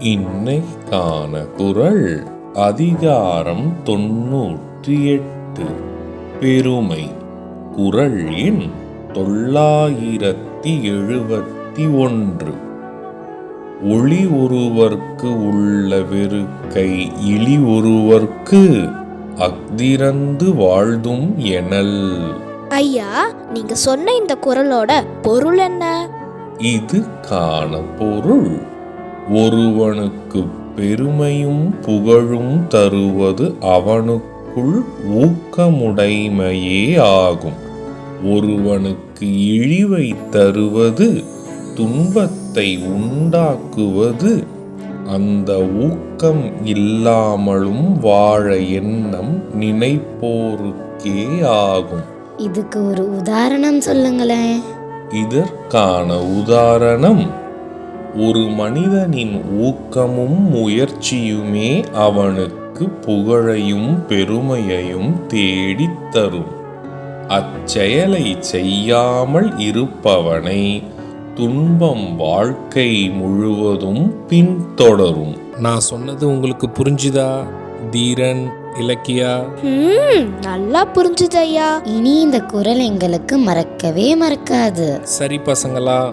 இன்னைக்கான குறள் அதிகாரம் தொன்னூற்றி எட்டு பெருமை. குறள் எண் தொள்ளாயிரத்தி எழுபத்தி ஒன்று. ஒளி ஒருவர்க்கு உள்ள வெறுக்கை இழி ஒருவர்க்கு அக்திறந்து வாழ்தும் எனல். ஐயா நீங்க சொன்ன இந்த குரலோட பொருள் என்ன? இது காண பொருள் ஒருவனுக்கு பெருமையும் புகழும் தருவது அவனுக்குள் ஊக்கமுடைமையே ஆகும். ஒருவனுக்கு இழிவை தருவது துன்பத்தை உண்டாக்குவது. அந்த ஊக்கம் இல்லாமலும் வாழ எண்ணம் நினைப்போருக்கே ஆகும். இதுக்கு ஒரு உதாரணம் சொல்லுங்களேன். இதற்கான உதாரணம் ஒரு மனிதனின் ஊக்கமும் முயற்சியுமே அவனுக்கு புகழையும் பெருமையையும் தேடித் தரும். அச்செயலை செய்யாமல் இருப்பவனை துன்பம் வாழ்க்கை முழுவதும் பின்தொடரும். நான் சொன்னது உங்களுக்கு புரிஞ்சுதா தீரன் இலக்கியா? ம் நல்லா புரிஞ்சுது ஐயா. இனி இந்த குரல் எங்களுக்கு மறக்கவே மறக்காது. சரி பசங்களா